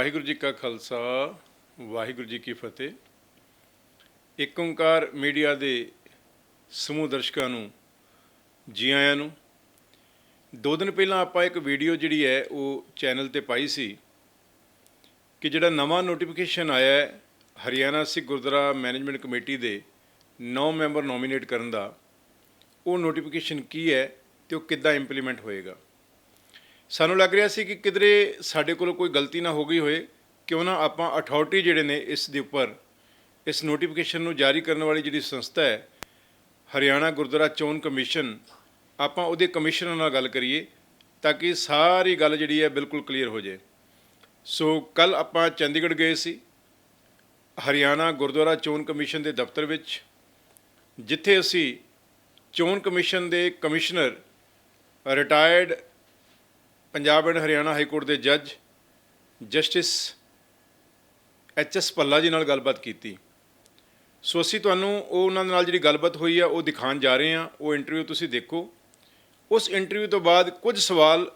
ਵਾਹਿਗੁਰੂ ਜੀ ਕਾ ਖਾਲਸਾ, ਵਾਹਿਗੁਰੂ ਜੀ ਕੀ ਫਤਿਹ। ਇੱਕ ਓੰਕਾਰ ਮੀਡੀਆ ਦੇ ਸਮੂਹ ਦਰਸ਼ਕਾਂ ਨੂੰ, ਜੀ ਆਇਆਂ ਨੂੰ। ਦੋ ਦਿਨ ਪਹਿਲਾਂ ਆਪਾਂ ਇੱਕ ਵੀਡੀਓ ਜਿਹੜੀ ਹੈ, ਉਹ ਚੈਨਲ ਤੇ ਪਾਈ ਸੀ ਕਿ ਜਿਹੜਾ ਨਵਾਂ ਨੋਟੀਫਿਕੇਸ਼ਨ ਆਇਆ ਹੈ, ਹਰਿਆਣਾ ਸਿੱਖ ਗੁਰਦੁਆਰਾ ਮੈਨੇਜਮੈਂਟ ਕਮੇਟੀ ਦੇ 9 ਮੈਂਬਰ ਨੋਮੀਨੇਟ ਕਰਨ ਦਾ, ਉਹ ਨੋਟੀਫਿਕੇਸ਼ਨ ਕੀ ਹੈ ਤੇ ਉਹ ਕਿੱਦਾਂ ਇੰਪਲੀਮੈਂਟ ਹੋਏਗਾ? ਸਾਨੂੰ ਲੱਗ ਰਿਹਾ ਸੀ ਕਿ ਕਿਧਰੇ ਸਾਡੇ ਕੋਲੋਂ ਕੋਈ ਗਲਤੀ ਨਾ ਹੋ ਗਈ ਹੋਏ, ਕਿਉਂ ਨਾ ਆਪਾਂ ਅਥਾਰਟੀ ਜਿਹੜੇ ਨੇ ਇਸ ਦੇ ਉੱਪਰ ਇਸ ਨੋਟੀਫਿਕੇਸ਼ਨ ਨੂੰ ਜਾਰੀ ਕਰਨ ਵਾਲੀ ਜਿਹੜੀ ਸੰਸਥਾ ਹੈ, ਹਰਿਆਣਾ ਗੁਰਦੁਆਰਾ ਚੋਣ ਕਮਿਸ਼ਨ, ਆਪਾਂ ਉਹਦੇ ਕਮਿਸ਼ਨਰ ਨਾਲ ਗੱਲ ਕਰੀਏ ਤਾਂ ਕਿ ਸਾਰੀ ਗੱਲ ਜਿਹੜੀ ਹੈ ਬਿਲਕੁਲ ਕਲੀਅਰ ਹੋ ਜਾਏ। ਸੋ ਕੱਲ ਆਪਾਂ ਚੰਡੀਗੜ੍ਹ ਗਏ ਸੀ, ਹਰਿਆਣਾ ਗੁਰਦੁਆਰਾ ਚੋਣ ਕਮਿਸ਼ਨ ਦੇ ਦਫ਼ਤਰ ਵਿੱਚ, ਜਿੱਥੇ ਅਸੀਂ ਚੋਣ ਕਮਿਸ਼ਨ ਦੇ commissioner retired Punjab and Haryana high court ਦੇ ਜੱਜ ਜਸਟਿਸ ਐਚ ਐਸ ਪੱਲਾ ਜੀ ਨਾਲ ਗੱਲਬਾਤ ਕੀਤੀ। ਸੋ ਅਸੀਂ ਤੁਹਾਨੂੰ ਉਹ ਉਹਨਾਂ ਦੇ ਨਾਲ ਜਿਹੜੀ ਗੱਲਬਾਤ ਹੋਈ ਆ, ਉਹ ਦਿਖਾਉਣ ਜਾ ਰਹੇ ਹਾਂ। ਉਹ ਇੰਟਰਵਿਊ ਤੁਸੀਂ ਦੇਖੋ। ਉਸ ਇੰਟਰਵਿਊ ਤੋਂ ਬਾਅਦ ਕੁਝ ਸਵਾਲ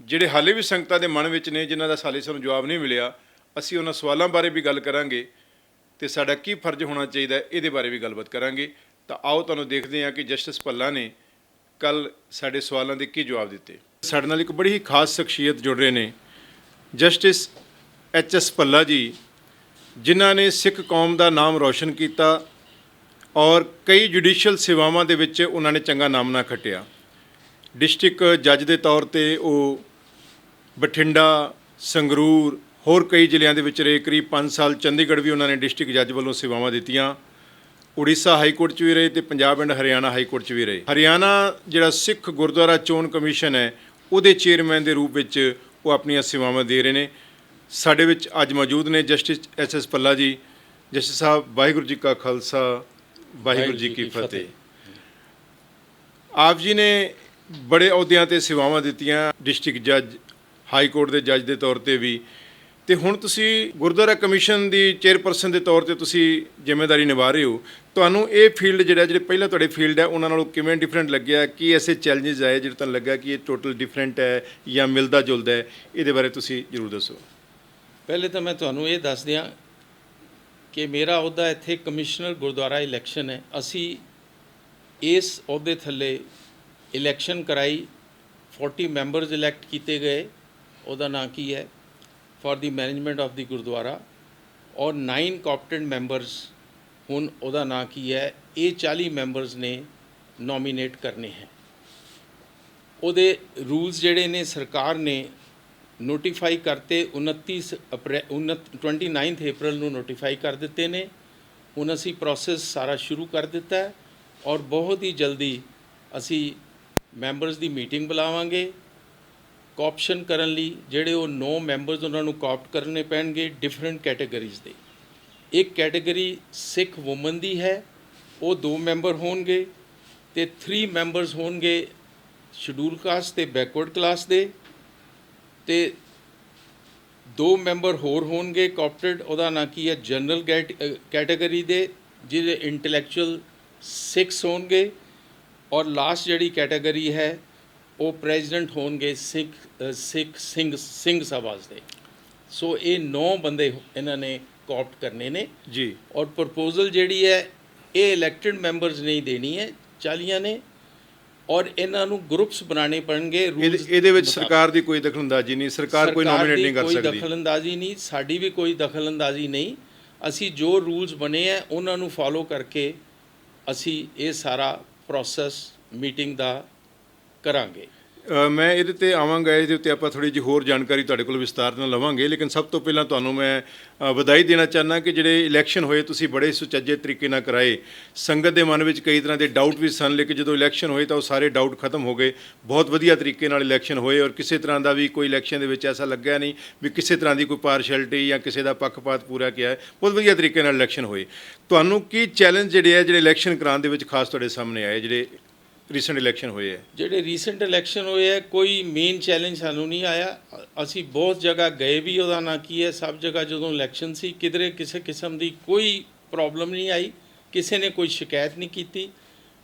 ਜਿਹੜੇ ਹਾਲੇ ਵੀ ਸੰਗਤਾਂ ਦੇ ਮਨ ਵਿੱਚ ਨੇ, ਜਿਨ੍ਹਾਂ ਦਾ ਸਾਲੇ ਸਾਨੂੰ ਜਵਾਬ ਨਹੀਂ ਮਿਲਿਆ, ਅਸੀਂ ਉਹਨਾਂ ਸਵਾਲਾਂ ਬਾਰੇ ਵੀ ਗੱਲ ਕਰਾਂਗੇ ਤੇ ਸਾਡਾ ਕੀ ਫਰਜ਼ ਹੋਣਾ ਚਾਹੀਦਾ ਇਹਦੇ ਬਾਰੇ ਵੀ ਗੱਲਬਾਤ ਕਰਾਂਗੇ। ਤਾਂ ਆਓ ਤੁਹਾਨੂੰ ਦੇਖਦੇ ਹਾਂ ਕਿ ਜਸਟਿਸ ਪੱਲਾ ਨੇ ਕੱਲ ਸਾਡੇ ਸਵਾਲਾਂ ਦੇ ਕੀ ਜਵਾਬ ਦਿੱਤੇ। ਸਾਡੇ ਨਾਲ ਇੱਕ ਬੜੀ ਹੀ ਖਾਸ ਸ਼ਖਸੀਅਤ ਜੁੜ ਰਹੇ ਨੇ, ਜਸਟਿਸ ਐਚ ਐਸ ਭੱਲਾ ਜੀ, ਜਿਨ੍ਹਾਂ ਨੇ ਸਿੱਖ ਕੌਮ ਦਾ ਨਾਮ ਰੌਸ਼ਨ ਕੀਤਾ ਔਰ ਕਈ ਜੁਡੀਸ਼ੀਅਲ ਸੇਵਾਵਾਂ ਦੇ ਵਿੱਚ ਉਹਨਾਂ ਨੇ ਚੰਗਾ ਨਾਮਨਾ ਖੱਟਿਆ। ਡਿਸਟ੍ਰਿਕਟ ਜੱਜ ਦੇ ਤੌਰ ਤੇ ਉਹ ਬਠਿੰਡਾ, ਸੰਗਰੂਰ, ਹੋਰ ਕਈ ਜ਼ਿਲ੍ਹਿਆਂ ਦੇ ਵਿੱਚ ਰਹੇ, ਕਰੀਬ 5 ਸਾਲ ਚੰਡੀਗੜ੍ਹ ਵੀ ਉਹਨਾਂ ਨੇ ਡਿਸਟ੍ਰਿਕਟ ਜੱਜ ਵੱਲੋਂ ਸੇਵਾਵਾਂ ਦਿੱਤੀਆਂ। ਉੜੀਸਾ ਹਾਈ ਕੋਰਟ 'ਚ ਵੀ ਰਹੇ ਤੇ Punjab and Haryana high court 'ਚ ਵੀ ਰਹੇ। ਹਰਿਆਣਾ ਜਿਹੜਾ ਸਿੱਖ ਗੁਰਦੁਆਰਾ ਚੋਣ ਕਮਿਸ਼ਨ ਹੈ ਉਹਦੇ ਚੇਅਰਮੈਨ ਦੇ ਰੂਪ ਵਿੱਚ ਉਹ ਆਪਣੀਆਂ ਸੇਵਾਵਾਂ ਦੇ ਰਹੇ ਨੇ। ਸਾਡੇ ਵਿੱਚ ਅੱਜ ਮੌਜੂਦ ਨੇ ਜਸਟਿਸ ਐਸ ਐਸ ਪੱਲਾ ਜੀ ਜਸਟਿਸ ਸਾਹਿਬ ਵਾਹਿਗੁਰੂ ਜੀ ਕਾ ਖਾਲਸਾ ਵਾਹਿਗੁਰੂ ਜੀ ਕੀ ਫਤਿਹ। ਆਪ ਜੀ ਨੇ ਬੜੇ ਅਹੁਦਿਆਂ ਤੇ ਸੇਵਾਵਾਂ ਦਿੱਤੀਆਂ ਡਿਸਟ੍ਰਿਕਟ ਜੱਜ ਹਾਈ ਕੋਰਟ ਦੇ ਜੱਜ ਦੇ ਤੌਰ ਤੇ ਵੀ। ਤੇ ਹੁਣ ਤੁਸੀਂ ਗੁਰਦੁਆਰਾ ਕਮਿਸ਼ਨ ਦੀ ਚੇਅਰਪਰਸਨ ਦੇ ਤੌਰ ਤੇ ਤੁਸੀਂ ਜ਼ਿੰਮੇਵਾਰੀ ਨਿਭਾ ਰਹੇ ਹੋ। ਤੁਹਾਨੂੰ ਇਹ ਫੀਲਡ ਜਿਹੜਾ, ਜਿਹੜੇ ਪਹਿਲਾਂ ਤੁਹਾਡੇ ਫੀਲਡ ਹੈ, ਉਹਨਾਂ ਨਾਲੋਂ ਕਿਵੇਂ ਡਿਫਰੈਂਟ ਲੱਗਿਆ? ਕੀ ਐਸੇ ਚੈਲੰਜਸ ਆਏ ਜਿਹੜੇ ਤੁਹਾਨੂੰ ਲੱਗਾ ਕਿ ਇਹ ਟੋਟਲ ਡਿਫਰੈਂਟ ਹੈ ਜਾਂ ਮਿਲਦਾ ਜੁਲਦਾ ਹੈ? ਇਹਦੇ ਬਾਰੇ ਤੁਸੀਂ ਜ਼ਰੂਰ ਦੱਸੋ। ਪਹਿਲੇ ਤਾਂ ਮੈਂ ਤੁਹਾਨੂੰ ਇਹ ਦੱਸ ਦਿਆਂ ਕਿ ਮੇਰਾ ਅਹੁਦਾ ਇੱਥੇ ਕਮਿਸ਼ਨਰ ਗੁਰਦੁਆਰਾ ਇਲੈਕਸ਼ਨ ਹੈ। ਅਸੀਂ ਇਸ ਅਹੁਦੇ ਥੱਲੇ ਇਲੈਕਸ਼ਨ ਕਰਾਈ। 40 ਮੈਂਬਰਸ ਇਲੈਕਟ ਕੀਤੇ ਗਏ। ਉਹਦਾ ਨਾਂ ਕੀ ਹੈ? For the management of the gurdwara. ਔਰ 9 ਕਾਪਟਡ ਮੈਂਬਰਸ ਹੁਣ ਉਹਦਾ ਨਾਂ ਕੀ ਹੈ? ਇਹ 40 ਮੈਂਬਰਸ ਨੇ ਨੋਮੀਨੇਟ ਕਰਨੇ ਹੈ। ਉਹਦੇ ਰੂਲਸ ਜਿਹੜੇ ਨੇ ਸਰਕਾਰ ਨੇ ਨੋਟੀਫਾਈ ਕਰਤੇ 29 ਅਪ੍ਰੈਲ 29 ਅਪ੍ਰੈਲ ਨੂੰ ਨੋਟੀਫਾਈ ਕਰ ਦਿੱਤੇ ਨੇ। ਹੁਣ ਅਸੀਂ ਪ੍ਰੋਸੈਸ ਸਾਰਾ ਸ਼ੁਰੂ ਕਰ ਦਿੱਤਾ ਹੈ ਔਰ ਬਹੁਤ ਹੀ ਜਲਦੀ ਅਸੀਂ ਮੈਂਬਰਸ ਦੀ ਮੀਟਿੰਗ ਬੁਲਾਵਾਂਗੇ। ਕੋਪਸ਼ਨ ਕਰਨ ਲਈ ਜਿਹੜੇ ਉਹ 9 ਮੈਂਬਰਸ ਉਹਨਾਂ ਨੂੰ ਕੋਪਟ ਕਰਨੇ ਪੈਣਗੇ ਡਿਫਰੈਂਟ ਕੈਟਾਗਰੀਜ਼ ਦੇ। ਇੱਕ ਕੈਟਾਗਰੀ ਸਿੱਖ ਔਮਨ ਦੀ ਹੈ, ਉਹ ਦੋ ਮੈਂਬਰ ਹੋਣਗੇ ਤੇ 3 ਮੈਂਬਰਸ ਹੋਣਗੇ ਸ਼ਡਿਊਲ ਕਾਸਟ ਤੇ ਬੈਕਵਰਡ ਕਲਾਸ ਦੇ ਤੇ ਦੋ ਮੈਂਬਰ ਹੋਰ ਹੋਣਗੇ ਕਾਪਟਡ ਉਹਦਾ ਨਾਂ ਕੀ ਹੈ ਜਨਰਲ ਕੈਟਾਗਰੀ ਦੇ, ਜਿਹਦੇ ਇੰਟੈਲੈਕਚੁਅਲ 6 ਹੋਣਗੇ ਔਰ ਲਾਸਟ ਜਿਹੜੀ ਕੈਟਾਗਰੀ ਹੈ, ਉਹ ਪ੍ਰੈਜ਼ੀਡੈਂਟ ਹੋਣਗੇ ਸਿੱਖ ਸਿੱਖ, ਸਿੰਘ ਸਿੰਘ ਸਭਾਸ ਦੇ। ਸੋ ਇਹ 9 ਬੰਦੇ ਇਹਨਾਂ ਨੇ ਕਾਪਟ ਕਰਨੇ ਨੇ। ਜੀ। ਔਰ ਪ੍ਰਪੋਜ਼ਲ ਜਿਹੜੀ ਹੈ ਇਹ ਇਲੈਕਟਡ ਮੈਂਬਰਸ ਨਹੀਂ ਦੇਣੀ ਹੈ 40 ਨੇ। ਔਰ ਇਹਨਾਂ ਨੂੰ ਗਰੁੱਪਸ ਬਣਾਉਣੇ ਪੈਣਗੇ ਇਹਦੇ ਰੂਲਸ ਇਹਦੇ ਵਿੱਚ ਸਰਕਾਰ ਦੀ ਕੋਈ ਦਖਲਅੰਦਾਜ਼ੀ ਨਹੀਂ ਸਰਕਾਰ ਕੋਈ ਨੋਮੀਨੇਟ ਨਹੀਂ ਕਰ ਕੋਈ ਸਕਦੀ। ਦਖਲਅੰਦਾਜ਼ੀ ਨਹੀਂ ਸਾਡੀ ਵੀ ਕੋਈ ਦਖਲਅੰਦਾਜ਼ੀ ਨਹੀਂ। ਅਸੀਂ ਜੋ ਰੂਲਸ ਬਣੇ ਆ ਉਹਨਾਂ ਨੂੰ ਫਾਲੋ ਕਰਕੇ ਅਸੀਂ ਇਹ ਸਾਰਾ ਪ੍ਰੋਸੈਸ ਮੀਟਿੰਗ ਦਾ ਕਰਾਂਗੇ। ਮੈਂ ਇਹਦੇ ਤੇ ਆਵਾਂਗਾ, ਇਹਦੇ ਉੱਤੇ ਆਪਾਂ ਥੋੜੀ ਜਿਹੀ ਹੋਰ ਜਾਣਕਾਰੀ ਤੁਹਾਡੇ ਕੋਲ ਵਿਸਤਾਰ ਨਾਲ ਲਵਾਂਗੇ। ਲੇਕਿਨ ਸਭ ਤੋਂ ਪਹਿਲਾਂ ਤੁਹਾਨੂੰ ਮੈਂ ਵਧਾਈ ਦੇਣਾ ਚਾਹੁੰਦਾ ਕਿ ਜਿਹੜੇ ਇਲੈਕਸ਼ਨ ਹੋਏ, ਤੁਸੀਂ ਬੜੇ ਸੁਚੱਜੇ ਤਰੀਕੇ ਨਾਲ ਕਰਾਏ। ਸੰਗਤ ਦੇ ਮਨ ਵਿੱਚ ਕਈ ਤਰ੍ਹਾਂ ਦੇ ਡਾਊਟ ਵੀ ਸਨ, ਲੇਕਿਨ ਜਦੋਂ ਇਲੈਕਸ਼ਨ ਹੋਏ ਤਾਂ ਉਹ ਸਾਰੇ ਡਾਊਟ ਖਤਮ ਹੋ ਗਏ। ਬਹੁਤ ਵਧੀਆ ਤਰੀਕੇ ਨਾਲ ਇਲੈਕਸ਼ਨ ਹੋਏ ਔਰ ਕਿਸੇ ਤਰ੍ਹਾਂ ਦਾ ਵੀ ਕੋਈ ਇਲੈਕਸ਼ਨ ਦੇ ਵਿੱਚ ਐਸਾ ਲੱਗਿਆ ਨਹੀਂ ਵੀ ਕਿਸੇ ਤਰ੍ਹਾਂ ਦੀ ਕੋਈ ਪਾਰਸ਼ੈਲਿਟੀ ਜਾਂ ਕਿਸੇ ਦਾ ਪੱਖਪਾਤ ਪੂਰਾ ਕਿਹਾ ਬਹੁਤ ਵਧੀਆ ਤਰੀਕੇ ਨਾਲ ਇਲੈਕਸ਼ਨ ਹੋਏ। ਤੁਹਾਨੂੰ ਕੀ ਚੈਲੰਜ ਜਿਹੜੇ ਆ, ਜਿਹੜੇ ਇਲੈਕਸ਼ਨ ਕਰਾਉਣ ਦੇ ਵਿੱਚ ਖਾਸ ਤੁਹਾਡੇ ਸਾਹਮਣੇ ਆਏ, ਜਿਹੜੇ ਰੀਸੈਂਟ ਇਲੈਕਸ਼ਨ ਹੋਏ ਹੈ। ਜਿਹੜੇ ਰੀਸੈਂਟ ਇਲੈਕਸ਼ਨ ਹੋਏ ਹੈ, ਕੋਈ ਮੇਨ ਚੈਲੰਜ ਸਾਨੂੰ ਨਹੀਂ ਆਇਆ। ਅ- ਅਸੀਂ ਬਹੁਤ ਜਗ੍ਹਾ ਗਏ ਵੀ, ਉਹਦਾ ਨਾਂ ਕੀ ਹੈ, ਸਭ ਜਗ੍ਹਾ ਜਦੋਂ ਇਲੈਕਸ਼ਨ ਸੀ, ਕਿਧਰੇ ਕਿਸੇ ਕਿਸਮ ਦੀ ਕੋਈ ਪ੍ਰੋਬਲਮ ਨਹੀਂ ਆਈ। ਕਿਸੇ ਨੇ ਕੋਈ ਸ਼ਿਕਾਇਤ ਨਹੀਂ ਕੀਤੀ।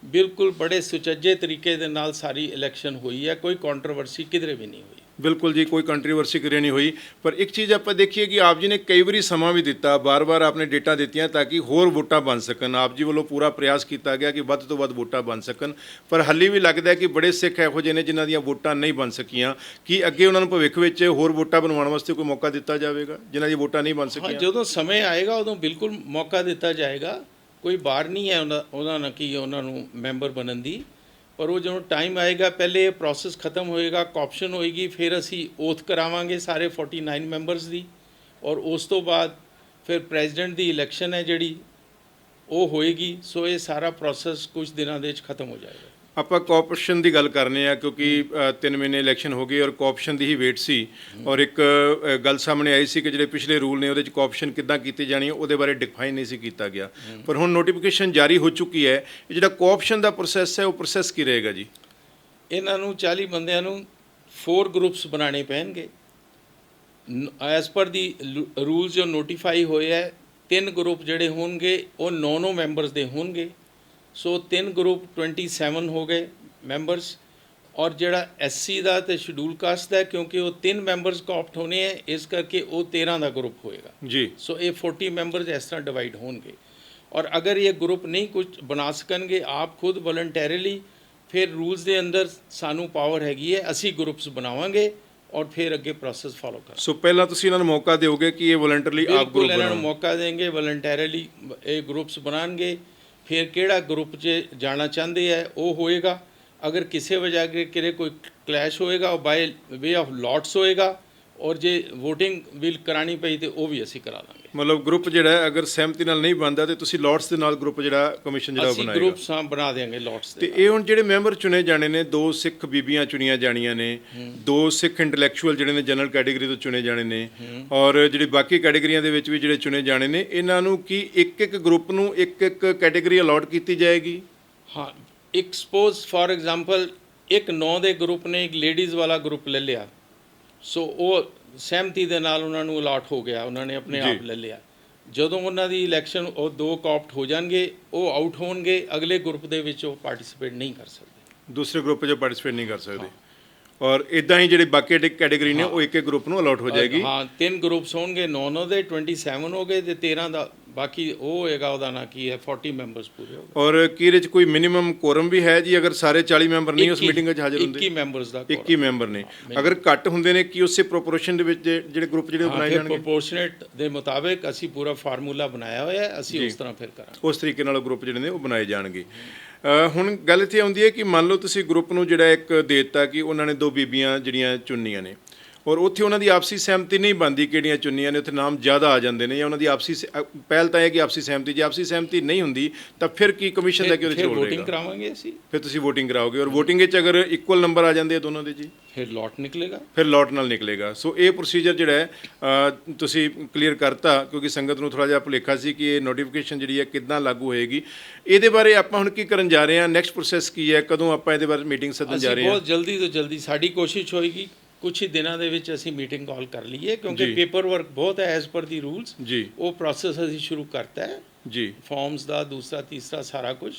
ਬਿਲਕੁਲ ਬੜੇ ਸੁਚੱਜੇ ਤਰੀਕੇ ਦੇ ਨਾਲ ਸਾਰੀ ਇਲੈਕਸ਼ਨ ਹੋਈ ਹੈ। ਕੋਈ ਕੰਟਰੋਵਰਸੀ ਕਿਧਰੇ ਵੀ ਨਹੀਂ ਹੋਈ। ਬਿਲਕੁਲ ਜੀ ਕੋਈ ਕੰਟਰੋਵਰਸੀ ਕਰੀ ਨਹੀਂ ਹੋਈ। ਪਰ ਇੱਕ ਚੀਜ਼ ਆਪਾਂ ਦੇਖੀਏ ਕਿ ਆਪ ਜੀ ਨੇ ਕਈ ਵਾਰੀ ਸਮਾਂ ਵੀ ਦਿੱਤਾ ਬਾਰ-ਬਾਰ ਆਪਨੇ ਡੇਟਾ ਦਿੱਤੀਆਂ ਤਾਂ ਕਿ ਹੋਰ ਵੋਟਾਂ ਬਣ ਸਕਣ। ਆਪ ਜੀ ਵੱਲੋਂ ਪੂਰਾ ਪ੍ਰਯਾਸ ਕੀਤਾ ਗਿਆ ਕਿ ਵੱਧ ਤੋਂ ਵੱਧ ਵੋਟਾਂ ਬਣ ਸਕਣ। ਪਰ ਹਾਲੀ ਵੀ ਲੱਗਦਾ ਹੈ ਕਿ ਬੜੇ ਸਿੱਖ ਇਹੋ ਜਿਹੇ ਨੇ ਜਿਨ੍ਹਾਂ ਦੀਆਂ ਵੋਟਾਂ ਨਹੀਂ ਬਣ ਸਕੀਆਂ। ਕਿ ਅੱਗੇ ਉਹਨਾਂ ਨੂੰ ਭਵਿੱਖ ਵਿੱਚ ਹੋਰ ਵੋਟਾਂ ਬਣਵਾਉਣ ਵਾਸਤੇ ਕੋਈ ਮੌਕਾ ਦਿੱਤਾ ਜਾਵੇਗਾ? ਜਿਨ੍ਹਾਂ ਦੀ ਵੋਟਾਂ ਨਹੀਂ ਬਣ ਸਕੀਆਂ। ਜਦੋਂ ਸਮੇਂ ਆਏਗਾ ਉਦੋਂ ਬਿਲਕੁਲ ਮੌਕਾ ਦਿੱਤਾ ਜਾਏਗਾ। ਕੋਈ ਬਾਰ ਨਹੀਂ ਹੈ ਉਹਨਾਂ ਉਹਨਾਂ ਨਾਲ ਕੀ ਉਹਨਾਂ ਨੂੰ ਮੈਂਬਰ ਬਣਨ ਦੀ। ਪਰ ਉਹ ਜਦੋਂ ਟਾਈਮ ਆਏਗਾ, ਪਹਿਲੇ ਇਹ ਪ੍ਰੋਸੈਸ ਖਤਮ ਹੋਏਗਾ ਕਾਪਸ਼ਨ ਹੋਏਗੀ, ਫਿਰ ਅਸੀਂ ਓਥ ਕਰਾਵਾਂਗੇ ਸਾਰੇ 49 ਮੈਂਬਰਸ ਦੀ ਔਰ ਉਸ ਤੋਂ ਬਾਅਦ ਫਿਰ ਪ੍ਰੈਜ਼ੀਡੈਂਟ ਦੀ ਇਲੈਕਸ਼ਨ ਹੈ ਜਿਹੜੀ, ਉਹ ਹੋਏਗੀ, ਸੋ ਇਹ ਸਾਰਾ ਪ੍ਰੋਸੈਸ ਕੁਝ ਦਿਨਾਂ ਦੇ ਵਿੱਚ ਖਤਮ ਹੋ ਜਾਏਗਾ। ਆਪਾਂ ਕੋਆਪਰੇਸ਼ਨ ਦੀ ਗੱਲ ਕਰਨੇ ਆ, ਕਿਉਂਕਿ 3 ਮਹੀਨੇ ਇਲੈਕਸ਼ਨ ਹੋ ਗਏ ਔਰ ਕੋਆਪਰੇਸ਼ਨ ਦੀ ਹੀ ਵੇਟ ਸੀ। ਔਰ ਇੱਕ ਗੱਲ ਸਾਹਮਣੇ ਆਈ ਸੀ ਕਿ ਜਿਹੜੇ ਪਿਛਲੇ ਰੂਲ ਨੇ ਉਹਦੇ ਚ ਕੋਆਪਰੇਸ਼ਨ ਕਿੱਦਾਂ ਕੀਤੀ ਜਾਣੀ ਉਹਦੇ ਬਾਰੇ ਡਿਫਾਈਨ ਨਹੀਂ ਸੀ ਕੀਤਾ ਗਿਆ। ਪਰ ਹੁਣ ਨੋਟੀਫਿਕੇਸ਼ਨ ਜਾਰੀ ਹੋ ਚੁੱਕੀ ਹੈ ਜਿਹੜਾ ਕੋਆਪਰੇਸ਼ਨ ਦਾ ਪ੍ਰੋਸੈਸ ਹੈ, ਉਹ ਪ੍ਰੋਸੈਸ ਕੀ ਰਹੇਗਾ ਜੀ? ਇਹਨਾਂ ਨੂੰ 40 ਬੰਦਿਆਂ ਨੂੰ ਫੋਰ ਗਰੁੱਪਸ ਬਣਾਉਣੇ ਪੈਣਗੇ। ਐਸ ਪਰ ਦੀ ਰੂਲਸ ਜੋ ਨੋਟੀਫਾਈ ਹੋਏ ਹੈ, ਤਿੰਨ ਗਰੁੱਪ ਜਿਹੜੇ ਹੋਣਗੇ, ਉਹ 9-9 ਮੈਂਬਰਸ ਦੇ ਹੋਣਗੇ। ਸੋ ਤਿੰਨ ਗਰੁੱਪ 27 ਹੋ ਗਏ ਮੈਂਬਰਸ ਔਰ ਜਿਹੜਾ ਐਸਸੀ ਦਾ ਤੇ ਸ਼ਡਿਊਲ ਕਾਸਟ ਦਾ ਕਿਉਂਕਿ ਉਹ ਤਿੰਨ ਮੈਂਬਰਸ ਕਾਪਟ ਹੋਣੇ ਹੈ ਇਸ ਕਰਕੇ ਉਹ 13 ਦਾ ਗਰੁੱਪ ਹੋਏਗਾ। ਜੀ। ਸੋ ਇਹ 40 ਮੈਂਬਰਸ ਇਸ ਤਰ੍ਹਾਂ ਡਿਵਾਈਡ ਹੋਣਗੇ। ਔਰ ਅਗਰ ਇਹ ਗਰੁੱਪ ਨਹੀਂ ਕੁਝ ਬਣਾ ਸਕਣਗੇ ਆਪ ਖੁਦ ਵਲੰਟੈਰੀਲੀ ਫਿਰ ਰੂਲਸ ਦੇ ਅੰਦਰ ਸਾਨੂੰ ਪਾਵਰ ਹੈਗੀ ਹੈ ਅਸੀਂ ਗਰੁੱਪਸ ਬਣਾਵਾਂਗੇ ਔਰ ਫਿਰ ਅੱਗੇ ਪ੍ਰੋਸੈਸ ਫਾਲੋ ਕਰਾਂਗੇ। ਸੋ ਪਹਿਲਾਂ ਤੁਸੀਂ ਇਹਨਾਂ ਨੂੰ ਮੌਕਾ ਦਿਓਗੇ ਕਿ ਇਹ ਵਲੰਟਰਲੀ ਆਪ ਗਰੁੱਪ ਇਹਨਾਂ ਨੂੰ ਮੌਕਾ ਦੇਂਗੇ ਵਲੰਟੈਰੀਲੀ ਇਹ ਗਰੁੱਪਸ ਬਣਾਉਣਗੇ। ਫਿਰ ਕਿਹੜਾ ਗਰੁੱਪ 'ਚ ਜਾਣਾ ਚਾਹੁੰਦੇ ਹੈ ਉਹ ਹੋਏਗਾ। ਅਗਰ ਕਿਸੇ ਵਜ੍ਹਾ ਕੇ ਕੋਈ ਕਲੈਸ਼ ਹੋਏਗਾ, ਉਹ ਬਾਏ ਵੇ ਆਫ ਲੋਟਸ ਹੋਏਗਾ ਔਰ ਜੇ VOTING ਵਿਲ ਕਰਾਣੀ ਪਈ ਤੇ ਉਹ ਵੀ ਅਸੀਂ ਕਰਾ ਦਾਂਗੇ। ਮਤਲਬ ਗਰੁੱਪ ਜਿਹੜਾ ਹੈ ਅਗਰ ਸਹਿਮਤੀ ਨਾਲ ਨਹੀਂ ਬਣਦਾ ਤੇ ਤੁਸੀਂ ਲੋਟਸ ਦੇ ਨਾਲ ਗਰੁੱਪ ਜਿਹੜਾ ਕਮਿਸ਼ਨ ਜਿਹੜਾ ਉਹ ਅਸੀਂ ਬਣਾਏਗਾ। ਗਰੁੱਪਸ ਹਾਂ ਬਣਾ ਦੇਾਂਗੇ ਲੋਟਸ ਤੇ ਦੇ ਇਹ ਹੁਣ ਜਿਹੜੇ ਮੈਂਬਰ ਚੁਣੇ ਜਾਣੇ ਨੇ ਦੋ ਸਿੱਖ ਬੀਬੀਆਂ ਚੁਣੀਆਂ ਜਾਣੀਆਂ ਨੇ ਦੋ ਸਿੱਖ ਇੰਟੈਲੈਕਚੁਅਲ ਜਿਹੜੇ ਨੇ ਜਨਰਲ ਕੈਟਾਗਰੀ ਤੋਂ ਚੁਣੇ ਜਾਣੇ ਨੇ ਔਰ ਜਿਹੜੀ ਬਾਕੀ ਕੈਟਾਗਰੀਆਂ ਦੇ ਵਿੱਚ ਵੀ ਜਿਹੜੇ ਚੁਣੇ ਜਾਣੇ ਨੇ ਇਹਨਾਂ ਨੂੰ ਕੀ ਇੱਕ ਇੱਕ ਗਰੁੱਪ ਨੂੰ ਇੱਕ ਇੱਕ ਕੈਟਾਗਰੀ ਅਲਾਟ ਕੀਤੀ ਜਾਏਗੀ? ਹਾਂ ਇੱਕ ਸਪੋਜ਼ ਫਾਰ ਐਗਜ਼ਾਮਪਲ ਇੱਕ 9 ਦੇ ਗਰੁੱਪ ਨੇ ਇੱਕ ਲੇਡੀਜ਼ ਵਾਲਾ ਗਰੁੱਪ ਲੈ ਲਿਆ। ਸੋ ਉਹ ਸਹਿਮਤੀ ਦੇ ਨਾਲ ਉਹਨਾਂ ਨੂੰ ਅਲਾਟ ਹੋ ਗਿਆ ਉਹਨਾਂ ਨੇ ਆਪਣੇ। ਆਪ ਲੈ ਲਿਆ। ਜਦੋਂ ਉਹਨਾਂ ਦੀ ਇਲੈਕਸ਼ਨ ਉਹ ਦੋ ਕਾਪਟ ਹੋ ਜਾਣਗੇ ਉਹ ਆਊਟ ਹੋਣਗੇ ਅਗਲੇ ਗਰੁੱਪ ਦੇ ਵਿੱਚ ਉਹ ਪਾਰਟਿਸਿਪੇਟ ਨਹੀਂ ਕਰ ਸਕਦੇ। ਦੂਸਰੇ ਗਰੁੱਪ 'ਚ ਪਾਰਟਿਸਿਪੇਟ ਨਹੀਂ ਕਰ ਸਕਦੇ। ਔਰ ਇਦਾਂ ਹੀ ਜਿਹੜੇ ਬਾਕੀ ਕੈਟਾਗਰੀ ਨੇ ਉਹ ਇੱਕ ਇੱਕ ਗਰੁੱਪ ਨੂੰ ਅਲਾਟ ਹੋ ਜਾਏਗੀ। ਹਾਂ ਤਿੰਨ ਗਰੁੱਪਸ ਹੋਣਗੇ 9 9 ਦੇ 27 ਹੋ ਗਏ ਤੇ 13 ਦਾ ਬਾਕੀ ਉਹ ਹੋਏਗਾ ਉਹਦਾ ਨਾਂ ਕੀ ਹੈ 40 ਮੈਂਬਰਸ ਪੂਰੇ ਹੋ ਗਏ। ਔਰ ਕੀ ਇਹਦੇ 'ਚ ਕੋਈ ਮਿਨੀਮਮ ਕੋਰਮ ਵੀ ਹੈ ਜੀ? ਅਗਰ ਸਾਰੇ 40 ਮੈਂਬਰ ਨਹੀਂ ਉਸ ਮੀਟਿੰਗ ਵਿੱਚ ਹਾਜ਼ਰ ਹੁੰਦੇ। 21 ਮੈਂਬਰਸ ਦਾ 21 ਮੈਂਬਰ ਨੇ। ਅਗਰ ਘੱਟ ਹੁੰਦੇ ਨੇ ਕੀ ਉਸੇ ਪ੍ਰੋਪੋਰਸ਼ਨ ਦੇ ਵਿੱਚ ਜੇ- ਜਿਹੜੇ ਗਰੁੱਪ ਜਿਹੜੇ ਉਹ ਹਾਂ ਬਣਾਏ ਫਿਰ ਜਾਣਗੇ? ਪ੍ਰੋਪੋਰਸ਼ਨੇਟ ਦੇ ਮੁਤਾਬਿਕ ਅਸੀਂ ਪੂਰਾ ਫਾਰਮੂਲਾ ਬਣਾਇਆ ਹੋਇਆ ਹੈ ਅਸੀਂ ਉਸ ਤਰ੍ਹਾਂ ਫਿਰ ਕਰਾਂਗੇ। ਉਸ ਤਰੀਕੇ ਨਾਲ ਗਰੁੱਪ ਜਿਹੜੇ ਨੇ ਉਹ ਬਣਾਏ ਜਾਣਗੇ। ਅ, ਹੁਣ ਗੱਲ ਇੱਥੇ ਆਉਂਦੀ ਹੈ ਕਿ ਮੰਨ ਲਓ ਤੁਸੀਂ ਗਰੁੱਪ ਨੂੰ ਜਿਹੜਾ ਇੱਕ ਦੇ ਦਿੱਤਾ ਕਿ ਉਹਨਾਂ ਨੇ ਦੋ ਬੀਬੀਆਂ ਜਿਹੜੀਆਂ ਚੁਣਨੀਆਂ ਨੇ। ਔਰ ਉੱਥੇ ਉਹਨਾਂ ਦੀ ਆਪਸੀ ਸਹਿਮਤੀ ਨਹੀਂ ਬਣਦੀ ਕਿਹੜੀਆਂ ਚੁਣਨੀਆਂ ਨੇ ਉੱਥੇ ਨਾਮ ਜ਼ਿਆਦਾ ਆ ਜਾਂਦੇ ਨੇ ਜਾਂ ਉਹਨਾਂ ਦੀ ਆਪਸੀ ਸ- ਅ, ਪਹਿਲ ਤਾਂ ਇਹ ਕਿ ਆਪਸੀ ਸਹਿਮਤੀ ਜੇ ਆਪਸੀ ਸਹਿਮਤੀ ਨਹੀਂ ਹੁੰਦੀ ਤਾਂ ਫਿਰ ਕੀ ਕਮਿਸ਼ਨ ਦਾ ਕੀ ਉਹਦੇ ਚ ਫਿਰ ਰੋਲ VOTING ਰਹੇਗਾ? ਕਰਾਵਾਂਗੇ ਅਸੀਂ। ਫਿਰ ਤੁਸੀਂ VOTING ਕਰਾਓਗੇ ਔਰ VOTING ਵਿੱਚ ਅਗਰ ਇਕੁਅਲ ਨੰਬਰ ਆ ਜਾਂਦੇ ਆ ਦੋਨੋਂ ਦੇ ਜੀ? ਫਿਰ ਲੋਟ ਨਿਕਲੇਗਾ। ਫਿਰ ਲੋਟ ਨਾਲ ਨਿਕਲੇਗਾ। ਸੋ ਇਹ ਪ੍ਰੋਸੀਜਰ ਜਿਹੜਾ ਹੈ ਅ, ਤੁਸੀਂ ਕਲੀਅਰ ਕਰਤਾ ਕਿਉਂਕਿ ਸੰਗਤ ਨੂੰ ਥੋੜਾ ਜਿਹਾ ਭੁਲੇਖਾ ਸੀ ਕਿ ਇਹ ਨੋਟੀਫਿਕੇਸ਼ਨ ਜਿਹੜੀ ਹੈ ਕਿੱਦਾਂ ਲਾਗੂ ਹੋਏਗੀ। ਇਹਦੇ ਬਾਰੇ ਆਪਾਂ ਹੁਣ ਕੀ ਕਰਨ ਜਾ ਰਹੇ ਹਾਂ? ਨੈਕਸਟ ਪ੍ਰੋਸੈਸ ਕੀ ਹੈ? ਕਦੋਂ ਆਪਾਂ ਇਹਦੇ ਬਾਰੇ ਮੀਟਿੰਗ ਸੱਦਣ ਜਾ ਅਸੀਂ ਰਹੇ ਹਾਂ? ਬਹੁਤ ਜਲਦੀ ਤੋਂ ਜਲਦੀ ਸਾਡੀ ਕੋਸ਼ਿਸ਼ ਹੋਏਗੀ ਕੁਝ ਹੀ ਦਿਨਾਂ ਦੇ ਵਿੱਚ ਅਸੀਂ ਮੀਟਿੰਗ ਕਾਲ ਕਰ ਲਈਏ ਕਿਉਂਕਿ। ਪੇਪਰ ਵਰਕ ਬਹੁਤ ਹੈ ਐਜ਼ ਪਰ ਦੀ ਰੂਲਸ ਜੀ। ਉਹ ਪ੍ਰੋਸੈਸ ਅਸੀਂ ਸ਼ੁਰੂ ਕਰਤਾ ਹੈ। ਜੀ। ਫਾਰਮਸ ਦਾ ਦੂਸਰਾ ਤੀਸਰਾ ਸਾਰਾ ਕੁਝ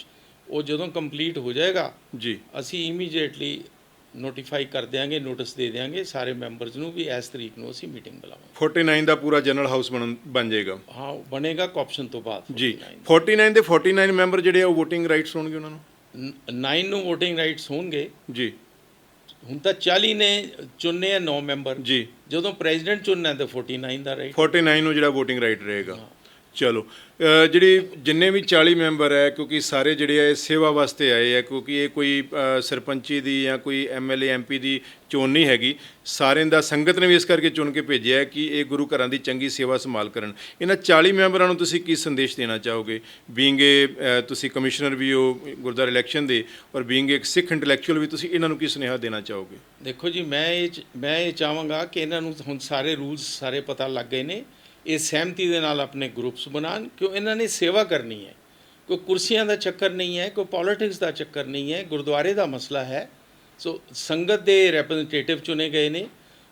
ਉਹ ਜਦੋਂ ਕੰਪਲੀਟ ਹੋ ਜਾਏਗਾ ਜੀ। ਅਸੀਂ ਇਮੀਡੀਏਟਲੀ ਨੋਟੀਫਾਈ ਕਰ ਦਿਆਂਗੇ ਨੋਟਿਸ ਦੇ ਦਿਆਂਗੇ ਸਾਰੇ ਮੈਂਬਰਸ ਨੂੰ ਵੀ ਇਸ ਤਰੀਕ ਨੂੰ ਅਸੀਂ ਮੀਟਿੰਗ ਬੁਲਾਵਾਂਗੇ। 49 ਦਾ ਪੂਰਾ ਜਨਰਲ ਹਾਊਸ ਬਣ ਬਣ ਜਾਏਗਾ। ਹਾਂ ਬਣੇਗਾ ਕੋਪਸ਼ਨ ਤੋਂ ਬਾਅਦ ਜੀ। 49 49 ਦੇ 49 ਮੈਂਬਰ ਜਿਹੜੇ ਆ ਉਹ VOTING ਰਾਈਟਸ ਹੋਣਗੇ ਉਹਨਾਂ ਨੂੰ? 9 ਨੂੰ VOTING ਰਾਈਟਸ ਹੋਣਗੇ। ਜੀ। ਹੁਣ ਤਾਂ 40 ਨੇ ਚੁਣਨੇ ਆ 9 ਮੈਂਬਰ। ਜੀ। ਜਦੋਂ ਪ੍ਰੈਜ਼ੀਡੈਂਟ ਚੁਣਨਾ ਹੈ ਤਾਂ 49 ਦਾ ਰਾਈਟ 49 ਨੂੰ ਜਿਹੜਾ VOTING ਰਾਈਟ ਰਹੇਗਾ। ਚਲੋ ਜਿਹੜੀ ਜਿੰਨੇ ਵੀ 40 ਮੈਂਬਰ ਹੈ, ਕਿਉਂਕਿ ਸਾਰੇ ਜਿਹੜੇ ਆ, ਇਹ ਸੇਵਾ ਵਾਸਤੇ ਆਏ ਆ, ਕਿਉਂਕਿ ਇਹ ਕੋਈ ਸਰਪੰਚੀ ਦੀ ਜਾਂ ਕੋਈ ਐਮਐਲਏ ਐਮਪੀ ਦੀ ਚੋਣ ਨਹੀਂ ਹੈਗੀ। ਸਾਰਿਆਂ ਦਾ ਸੰਗਤ ਨੇ ਵੀ ਇਸ ਕਰਕੇ ਚੁਣ ਕੇ ਭੇਜਿਆ ਕਿ ਇਹ ਗੁਰੂ ਘਰਾਂ ਦੀ ਚੰਗੀ ਸੇਵਾ ਸੰਭਾਲ ਕਰਨ। ਇਹਨਾਂ 40 ਮੈਂਬਰਾਂ ਨੂੰ ਤੁਸੀਂ ਕੀ ਸੰਦੇਸ਼ ਦੇਣਾ ਚਾਹੋਗੇ? ਬੀਇੰਗ ਏ ਤੁਸੀਂ ਕਮਿਸ਼ਨਰ ਵੀ ਹੋ, ਗੁਰਦੁਆਰਾ ਇਲੈਕਸ਼ਨ ਦੇ, ਔਰ ਬੀਇੰਗ ਇੱਕ ਸਿੱਖ ਇੰਟੈਲੈਕਚੁਅਲ ਵੀ ਤੁਸੀਂ ਇਹਨਾਂ ਨੂੰ ਕੀ ਸੁਨੇਹਾ ਦੇਣਾ ਚਾਹੋਗੇ? ਦੇਖੋ ਜੀ, ਮੈਂ ਇਹ ਚ- ਮੈਂ ਇਹ ਚਾਹਾਂਗਾ ਕਿ ਇਹਨਾਂ ਨੂੰ ਹੁਣ ਸਾਰੇ ਰੂਲਸ ਸਾਰੇ ਪਤਾ ਲੱਗ ਗਏ ਨੇ। ਇਹ ਸਹਿਮਤੀ ਦੇ ਨਾਲ ਆਪਣੇ ਗਰੁੱਪਸ ਬਣਾਉਣ, ਕਿਉਂ ਇਹਨਾਂ ਨੇ ਸੇਵਾ ਕਰਨੀ ਹੈ। ਕੋਈ ਕੁਰਸੀਆਂ ਦਾ ਚੱਕਰ ਨਹੀਂ ਹੈ, ਕੋਈ ਪੋਲਿਟਿਕਸ ਦਾ ਚੱਕਰ ਨਹੀਂ ਹੈ, ਗੁਰਦੁਆਰੇ ਦਾ ਮਸਲਾ ਹੈ। ਸੋ ਸੰਗਤ ਦੇ ਰਿਪਰੈਜ਼ੈਂਟੇਟਿਵ ਚੁਣੇ ਗਏ ਨੇ।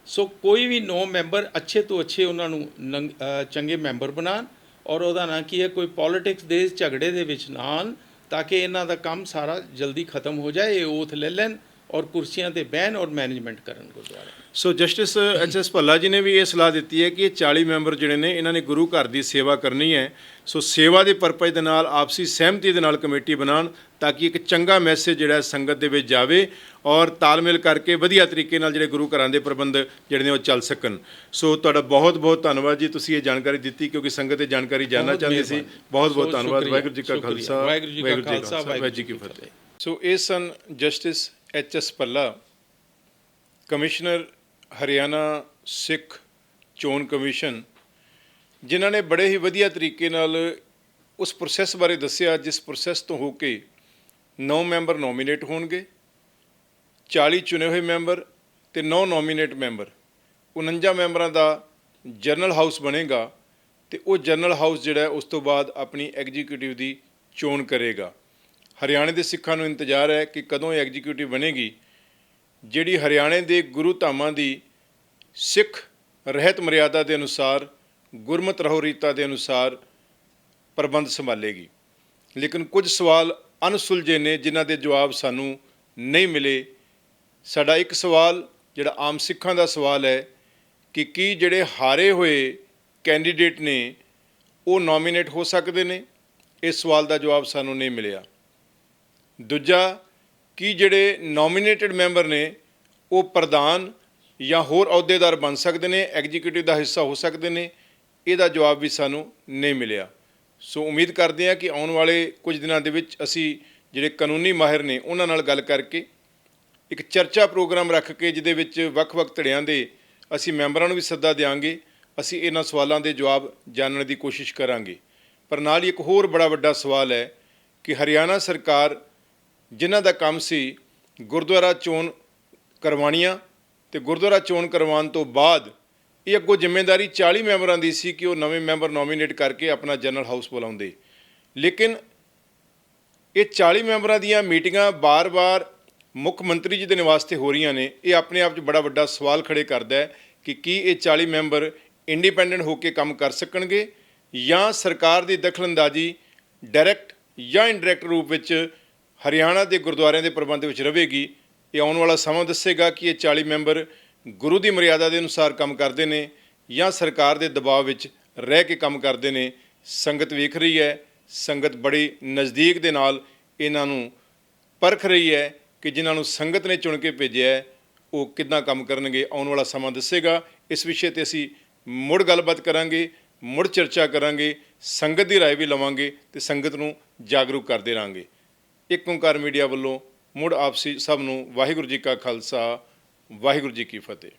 ਸੋ ਕੋਈ ਵੀ ਨੌ ਮੈਂਬਰ ਅੱਛੇ ਤੋਂ ਅੱਛੇ ਉਹਨਾਂ ਨੂੰ ਨੰਗ- ਚੰਗੇ ਮੈਂਬਰ ਬਣਾਉਣ ਔਰ ਉਹਦਾ ਨਾਂ ਕੀ ਹੈ, ਕੋਈ ਪੋਲਿਟਿਕਸ ਦੇ ਝਗੜੇ ਦੇ ਵਿੱਚ ਨਾ ਆਉਣ ਤਾਂ ਕਿ ਇਹਨਾਂ ਦਾ ਕੰਮ ਸਾਰਾ ਜਲਦੀ ਖਤਮ ਹੋ ਜਾਏ, ਇਹ ਓਥ ਲੈ ਲੈਣ। ਔਰ ਕੁਰਸੀਆਂ ਤੇ ਬਹਿਣ ਔਰ ਮੈਨੇਜਮੈਂਟ ਕਰਨ ਗੁਰਦੁਆਰੇ। So justice H S Bhalla ji ਨੇ ਵੀ ਇਹ ਸਲਾਹ ਦਿੱਤੀ ਹੈ ਕਿ ਇਹ 40 ਮੈਂਬਰ ਜਿਹੜੇ ਨੇ ਇਹਨਾਂ ਨੇ ਗੁਰੂ ਘਰ ਦੀ ਸੇਵਾ ਕਰਨੀ ਹੈ। ਸੋ ਸੇਵਾ ਦੇ ਪਰਪਸ ਦੇ ਨਾਲ ਆਪਸੀ ਸਹਿਮਤੀ ਦੇ ਨਾਲ ਕਮੇਟੀ ਬਣਾਉਣ ਤਾਂ ਕਿ ਇੱਕ ਚੰਗਾ ਮੈਸੇਜ ਜਿਹੜਾ ਸੰਗਤ ਦੇ ਵਿੱਚ ਜਾਵੇ ਔਰ ਤਾਲਮੇਲ ਕਰਕੇ ਵਧੀਆ ਤਰੀਕੇ ਨਾਲ ਜਿਹੜੇ ਗੁਰੂ ਘਰਾਂ ਦੇ ਪ੍ਰਬੰਧ ਜਿਹੜੇ ਨੇ ਉਹ ਚੱਲ ਸਕਣ। ਸੋ ਤੁਹਾਡਾ ਬਹੁਤ ਬਹੁਤ ਧੰਨਵਾਦ ਜੀ। ਤੁਸੀਂ ਇਹ ਜਾਣਕਾਰੀ ਦਿੱਤੀ ਕਿਉਂਕਿ ਸੰਗਤ ਇਹ ਜਾਣਕਾਰੀ ਬਹੁਤ ਚਾਹੁੰਦੀ ਸੀ। ਬਹੁਤ ਬਹੁਤ ਧੰਨਵਾਦ। ਸ਼ੁਕਰੀਆ, ਵਾਹਿਗੁਰੂ ਜੀ ਕਾ ਸ਼ੁਕਰੀਆ। ਖਾਲਸਾ। ਵਾਹਿਗੁਰੂ ਜੀ ਕਾ ਖਾਲਸਾ, ਵਾਹਿਗੁਰੂ ਜੀ ਕੀ ਫਤਿਹ। ਸੋ ਇਹ ਸਨ justice H S Bhalla commissioner Haryana Sikh ਚੋਣ ਕਮਿਸ਼ਨ, ਜਿਨ੍ਹਾਂ ਨੇ ਬੜੇ ਹੀ ਵਧੀਆ ਤਰੀਕੇ ਨਾਲ ਉਸ ਪ੍ਰੋਸੈਸ ਬਾਰੇ ਦੱਸਿਆ, ਜਿਸ ਪ੍ਰੋਸੈਸ ਤੋਂ ਹੋ ਕੇ 9 ਮੈਂਬਰ ਨੋਮੀਨੇਟ ਹੋਣਗੇ 40 ਚੁਣੇ ਹੋਏ ਮੈਂਬਰ ਤੇ 9 ਨੋਮੀਨੇਟ ਮੈਂਬਰ। 49 ਮੈਂਬਰਾਂ ਦਾ ਜਨਰਲ ਹਾਊਸ ਬਣੇਗਾ ਤੇ ਉਹ ਜਨਰਲ ਹਾਊਸ ਜਿਹੜਾ ਉਸ ਤੋਂ ਬਾਅਦ ਆਪਣੀ ਐਗਜ਼ੀਕਿਊਟਿਵ ਦੀ ਚੋਣ ਕਰੇਗਾ। ਹਰਿਆਣੇ ਦੇ ਸਿੱਖਾਂ ਨੂੰ ਇੰਤਜ਼ਾਰ ਹੈ ਕਿ ਕਦੋਂ ਇਹ ਐਗਜ਼ੀਕਿਊਟਿਵ ਬਣੇਗੀ, ਜਿਹੜੀ ਹਰਿਆਣੇ ਦੇ ਗੁਰੂ ਧਾਮਾਂ ਦੀ ਸਿੱਖ ਰਹਿਤ ਮਰਿਆਦਾ ਦੇ ਅਨੁਸਾਰ, ਗੁਰਮਤ ਰਹੋ ਰੀਤਾਂ ਦੇ ਅਨੁਸਾਰ ਪ੍ਰਬੰਧ ਸੰਭਾਲੇਗੀ। ਲੇਕਿਨ ਕੁਝ ਸਵਾਲ ਅਨਸੁਲਝੇ ਨੇ, ਜਿਨ੍ਹਾਂ ਦੇ ਜਵਾਬ ਸਾਨੂੰ ਨਹੀਂ ਮਿਲੇ। ਸਾਡਾ ਇੱਕ ਸਵਾਲ, ਜਿਹੜਾ ਆਮ ਸਿੱਖਾਂ ਦਾ ਸਵਾਲ ਹੈ, ਕਿ ਕੀ ਜਿਹੜੇ ਹਾਰੇ ਹੋਏ ਕੈਂਡੀਡੇਟ ਨੇ, ਉਹ ਨੋਮੀਨੇਟ ਹੋ ਸਕਦੇ ਨੇ? ਇਸ ਸਵਾਲ ਦਾ ਜਵਾਬ ਸਾਨੂੰ ਨਹੀਂ ਮਿਲਿਆ। ਦੂਜਾ, ਕਿ ਜਿਹੜੇ ਨੋਮੀਨੇਟਡ ਮੈਂਬਰ ਨੇ, ਉਹ ਪ੍ਰਧਾਨ ਜਾਂ ਹੋਰ ਅਹੁਦੇਦਾਰ ਬਣ ਸਕਦੇ ਨੇ ਐਗਜ਼ੀਕਿਊਟਿਵ ਦਾ ਹਿੱਸਾ ਹੋ ਸਕਦੇ ਨੇ, ਇਹਦਾ ਜਵਾਬ ਵੀ ਸਾਨੂੰ ਨਹੀਂ ਮਿਲਿਆ। ਸੋ ਉਮੀਦ ਕਰਦੇ ਹਾਂ ਕਿ ਆਉਣ ਵਾਲੇ ਕੁਝ ਦਿਨਾਂ ਦੇ ਵਿੱਚ ਅਸੀਂ ਜਿਹੜੇ ਕਾਨੂੰਨੀ ਮਾਹਿਰ ਨੇ, ਉਹਨਾਂ ਨਾਲ ਗੱਲ ਕਰਕੇ ਇੱਕ ਚਰਚਾ ਪ੍ਰੋਗਰਾਮ ਰੱਖ ਕੇ, ਜਿਹਦੇ ਵਿੱਚ ਵੱਖ-ਵੱਖ ਧੜਿਆਂ ਦੇ ਅਸੀਂ ਮੈਂਬਰਾਂ ਨੂੰ ਵੀ ਸੱਦਾ ਦੇਵਾਂਗੇ ਅਸੀਂ ਇਹਨਾਂ ਸਵਾਲਾਂ ਦੇ ਜਵਾਬ ਜਾਣਨ ਦੀ ਕੋਸ਼ਿਸ਼ ਕਰਾਂਗੇ। ਪਰ ਨਾਲ ਹੀ ਇੱਕ ਹੋਰ ਬੜਾ ਵੱਡਾ ਸਵਾਲ ਹੈ ਕਿ ਹਰਿਆਣਾ ਸਰਕਾਰ ਜਿਨ੍ਹਾਂ ਦਾ ਕੰਮ ਸੀ ਗੁਰਦੁਆਰਾ ਚੋਣ ਕਰਵਾਉਣੀਆਂ ਤੇ ਗੁਰਦੁਆਰਾ ਚੋਣ ਕਰਵਾਉਣ ਤੋਂ ਬਾਅਦ ਇਹ ਅੱਗੋਂ ਜ਼ਿੰਮੇਵਾਰੀ 40 ਮੈਂਬਰਾਂ ਦੀ ਸੀ ਕਿ ਉਹ ਨਵੇਂ ਮੈਂਬਰ ਨੋਮੀਨੇਟ ਕਰਕੇ ਆਪਣਾ ਜਨਰਲ ਹਾਊਸ ਬੁਲਾਉਂਦੇ। ਲੇਕਿਨ ਇਹ 40 ਮੈਂਬਰਾਂ ਦੀਆਂ ਮੀਟਿੰਗਾਂ ਬਾਰ-ਬਾਰ ਮੁੱਖ ਮੰਤਰੀ ਜੀ ਦੇ ਨਿਵਾਸ ਤੇ ਹੋ ਰਹੀਆਂ ਨੇ। ਇਹ ਆਪਣੇ ਆਪ 'ਚ ਬੜਾ ਵੱਡਾ ਸਵਾਲ ਖੜੇ ਕਰਦਾ ਹੈ ਕਿ ਕੀ ਇਹ 40 ਮੈਂਬਰ ਇੰਡੀਪੈਂਡੈਂਟ ਹੋ ਕੇ ਕੰਮ ਕਰ ਸਕਣਗੇ ਜਾਂ ਸਰਕਾਰ ਦੀ ਦਖਲਅੰਦਾਜ਼ੀ ਡਾਇਰੈਕਟ ਜਾਂ ਇਨਡਾਇਰੈਕਟ ਰੂਪ ਵਿੱਚ ਹਰਿਆਣਾ ਦੇ ਗੁਰਦੁਆਰਿਆਂ ਦੇ ਪ੍ਰਬੰਧ ਵਿੱਚ ਰਹੇਗੀ ਇਹ ਆਉਣ ਵਾਲਾ ਸਮਾਂ ਦੱਸੇਗਾ ਕਿ ਇਹ 40 ਮੈਂਬਰ ਗੁਰੂ ਦੀ ਮਰਿਆਦਾ ਦੇ ਅਨੁਸਾਰ ਕੰਮ ਕਰਦੇ ਨੇ ਜਾਂ ਸਰਕਾਰ ਦੇ ਦਬਾਅ ਵਿੱਚ ਰਹਿ ਕੇ ਕੰਮ ਕਰਦੇ ਨੇ ਸੰਗਤ ਵੇਖ ਰਹੀ ਹੈ ਸੰਗਤ ਬੜੀ ਨਜ਼ਦੀਕ ਦੇ ਨਾਲ ਇਹਨਾਂ ਨੂੰ ਪਰਖ ਰਹੀ ਹੈ ਕਿ ਜਿਨ੍ਹਾਂ ਨੂੰ ਸੰਗਤ ਨੇ ਚੁਣ ਕੇ ਭੇਜਿਆ ਹੈ ਉਹ ਕਿੱਦਾਂ ਕੰਮ ਕਰਨਗੇ ਆਉਣ ਵਾਲਾ ਸਮਾਂ ਦੱਸੇਗਾ ਇਸ ਵਿਸ਼ੇ ਤੇ ਅਸੀਂ ਮੁੜ ਗੱਲਬਾਤ ਕਰਾਂਗੇ ਮੁੜ ਚਰਚਾ ਕਰਾਂਗੇ ਸੰਗਤ ਦੀ رائے ਵੀ ਲਵਾਂਗੇ ਤੇ ਸੰਗਤ ਨੂੰ ਜਾਗਰੂਕ ਕਰਦੇ ਰਾਂਗੇ ਇੱਕ ਓੰਕਾਰ ਮੀਡੀਆ ਵੱਲੋਂ ਮੁੜ ਆਪਸੀ ਸਭ ਨੂੰ ਵਾਹਿਗੁਰੂ ਜੀ ਕਾ ਖਾਲਸਾ, ਵਾਹਿਗੁਰੂ ਜੀ ਕੀ ਫਤਿਹ।